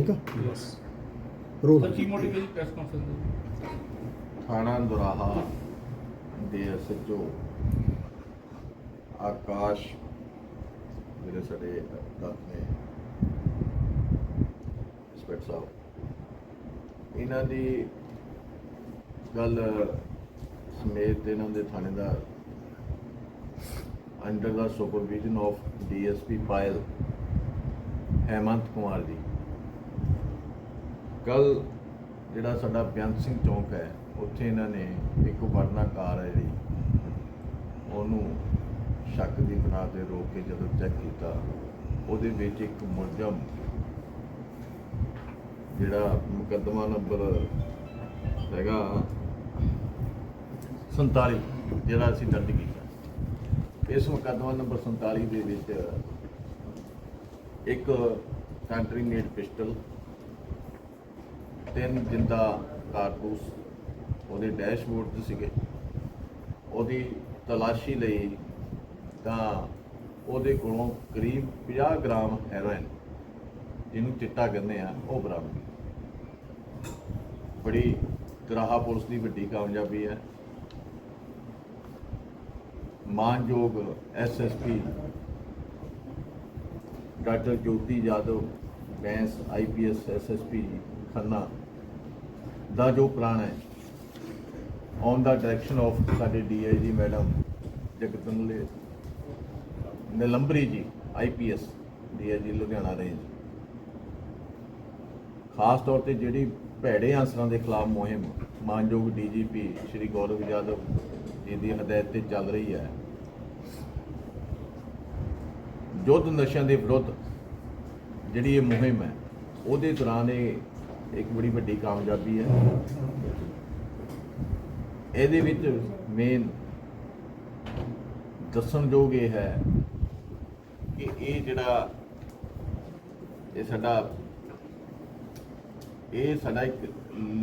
ਠੀਕ ਆ? ਬਸ। ਰੋਜ਼ ਸੱਚੀ ਮੋਟੀ ਦੀ ਪ੍ਰੈਸ ਕਾਨਫਰੰਸ ਥਾਣਾ ਦੁਰਾਹਾ ਦੇ ਐਸਐਚਓ ਆਕਾਸ਼ ਜਿਹੜੇ ਸਾਡੇ ਦਤ ਨੇ ਇੰਸਪੈਕਟਰ ਸਾਹਿਬ ਇਹਨਾਂ ਦੀ ਗੱਲ ਸਮੇਤ ਇਹਨਾਂ ਦੇ ਥਾਣੇਦਾਰ under the supervision of DSP Payal Hemant Kumar ji ਕੱਲ ਜਿਹੜਾ ਸਾਡਾ ਬੇਅੰਤ ਸਿੰਘ ਚੌਂਕ ਹੈ, ਉੱਥੇ ਇਹਨਾਂ ਨੇ ਇੱਕ ਵਰਨਾ ਕਾਰ ਹੈ ਜਿਹੜੀ, ਉਹਨੂੰ ਸ਼ੱਕ ਦੀ ਬਣਾ ਤੇ ਰੋਕ ਕੇ ਜਦੋਂ ਚੈੱਕ ਕੀਤਾ, ਉਹਦੇ ਵਿੱਚ ਇੱਕ ਮੁਲਜ਼ਮ ਜਿਹੜਾ ਮੁਕੱਦਮਾ ਨੰਬਰ ਹੈਗਾ 47 ਜਿਹੜਾ ਅਸੀਂ ਦਰਜ ਕੀਤਾ। ਇਸ ਮੁਕੱਦਮਾ ਨੰਬਰ 47 ਦੇ ਵਿੱਚ ਇੱਕ ਕੰਟਰੀ ਮੇਡ ਪਿਸਟਲ ਤਿੰਨ ਜਿੰਦਾ ਕਾਰਤੂਸ ਉਹਦੇ ਡੈਸ਼ਬੋਰਡ 'ਤੇ ਸੀਗੇ। ਉਹਦੀ ਤਲਾਸ਼ੀ ਲਈ ਤਾਂ ਉਹਦੇ ਕੋਲੋਂ ਕਰੀਬ 50 ਗ੍ਰਾਮ ਹੈਰੋਇਨ, ਜਿਹਨੂੰ ਚਿੱਟਾ ਕਹਿੰਦੇ ਆ, ਉਹ ਬਰਾਮਦ ਬੜੀ ਦਰਾਹਾ ਪੁਲਿਸ ਦੀ ਵੱਡੀ ਕਾਮਯਾਬੀ ਹੈ। ਮਾਨਯੋਗ SSP doctor Jyoti Yadav Bains IPS SSP Khanna ਦਾ ਜੋ ਪ੍ਰਾਣ ਹੈ। ਔਨ ਦਾ ਡਾਇਰੈਕਸ਼ਨ ਆਫ ਸਾਡੇ DIG madam Jagdale Nilambari ji IPS DIG Ludhiana range ਖਾਸ ਤੌਰ ਤੇ ਜਿਹੜੀ ਭੈੜੇ ਅਨਸਰਾਂ ਦੇ ਖਿਲਾਫ ਮੁਹਿੰਮ, ਮਾਨਯੋਗ ਡੀਜੀਪੀ ਸ਼੍ਰੀ ਗੌਰਵ ਯਾਦਵ ਜੀ ਦੀ ਹਦਾਇਤ ਤੇ ਚੱਲ ਰਹੀ ਹੈ। ਯੁੱਧ ਨਸ਼ਿਆਂ ਦੇ ਵਿਰੁੱਧ ਜਿਹੜੀ ਇਹ ਮੁਹਿੰਮ ਹੈ, ਉਹਦੇ ਦੌਰਾਨ ਇਹ ਇੱਕ ਬੜੀ ਵੱਡੀ ਕਾਮਯਾਬੀ ਹੈ। ਇਹਦੇ ਵਿੱਚ ਮੇਨ ਦੱਸਣਯੋਗ ਇਹ ਹੈ ਕਿ ਇਹ ਜਿਹੜਾ ਇਹ ਸਾਡਾ ਇਹ ਸਾਡਾ ਇੱਕ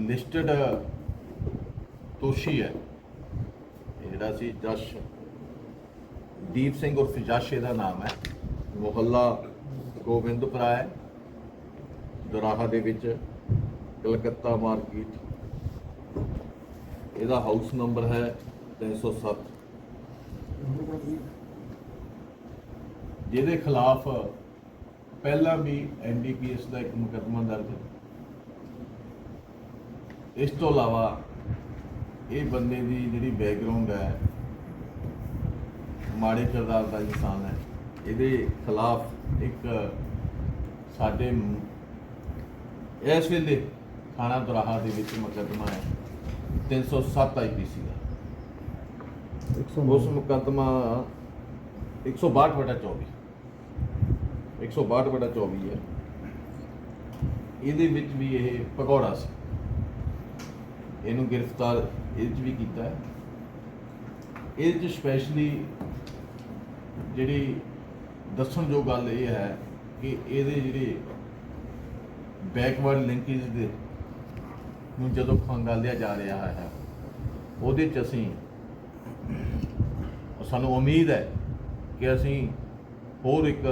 ਲਿਸਟਡ ਦੋਸ਼ੀ ਹੈ। ਇਹ ਜਿਹੜਾ ਸੀ ਜਸ਼ ਦੀਪ ਸਿੰਘ ਉਰਫ ਜਸ਼ ਇਹਦਾ ਨਾਮ ਹੈ। ਮੁਹੱਲਾ ਗੋਬਿੰਦਪੁਰਾ ਹੈ ਦੁਰਾਹਾ ਦੇ ਵਿੱਚ, ਕਲਕੱਤਾ ਮਾਰਕੀਟ। ਇਹਦਾ ਹਾਊਸ ਨੰਬਰ ਹੈ 307 ਜਿਹਦੇ ਖਿਲਾਫ ਪਹਿਲਾਂ ਵੀ ਐਨਡੀਪੀਐਸ ਦਾ ਇੱਕ ਮੁਕੱਦਮਾ ਦਰਜ ਹੈ। ਇਸ ਤੋਂ ਇਲਾਵਾ ਇਹ ਬੰਦੇ ਦੀ ਜਿਹੜੀ ਬੈਕਗ੍ਰਾਉਂਡ ਹੈ, ਮਾੜੇ ਕਿਰਦਾਰ ਦਾ ਇਨਸਾਨ ਹੈ। ਇਹਦੇ ਖਿਲਾਫ ਇੱਕ ਸਾਡੇ ਇਸ ਵੇਲੇ ਥਾਣਾ ਦੁਰਾਹਾ ਦੇ ਵਿੱਚ ਮੁਕੱਦਮਾ ਹੈ। 307 ਆਈਪੀਸੀ ਦਾ। 109 ਉਸ ਮੁਕੱਦਮਾ 162 ਬਟਾ 24 162 ਬਟਾ 24 ਹੈ। ਇਹਦੇ ਵਿੱਚ ਵੀ ਇਹ ਭਗੌੜਾ ਸੀ। ਇਹਨੂੰ ਗ੍ਰਿਫਤਾਰ ਇਹਦੇ 'ਚ ਵੀ ਕੀਤਾ ਹੈ। ਇਹਦੇ 'ਚ ਸਪੈਸ਼ਲੀ ਜਿਹੜੀ ਦੱਸਣਯੋਗ ਗੱਲ ਇਹ ਹੈ ਕਿ ਇਹਦੇ ਜਿਹੜੇ ਬੈਕਵਰਡ ਲਿੰਕੇਜ ਦੇ ਨੂੰ ਜਦੋਂ ਖੰਗਾਲਿਆ ਜਾ ਰਿਹਾ ਹੈ, ਉਹਦੇ 'ਚ ਅਸੀਂ ਸਾਨੂੰ ਉਮੀਦ ਹੈ ਕਿ ਅਸੀਂ ਹੋਰ ਇੱਕ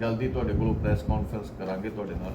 ਜਲਦੀ ਤੁਹਾਡੇ ਕੋਲੋਂ ਪ੍ਰੈਸ ਕਾਨਫਰੰਸ ਕਰਾਂਗੇ ਤੁਹਾਡੇ ਨਾਲ।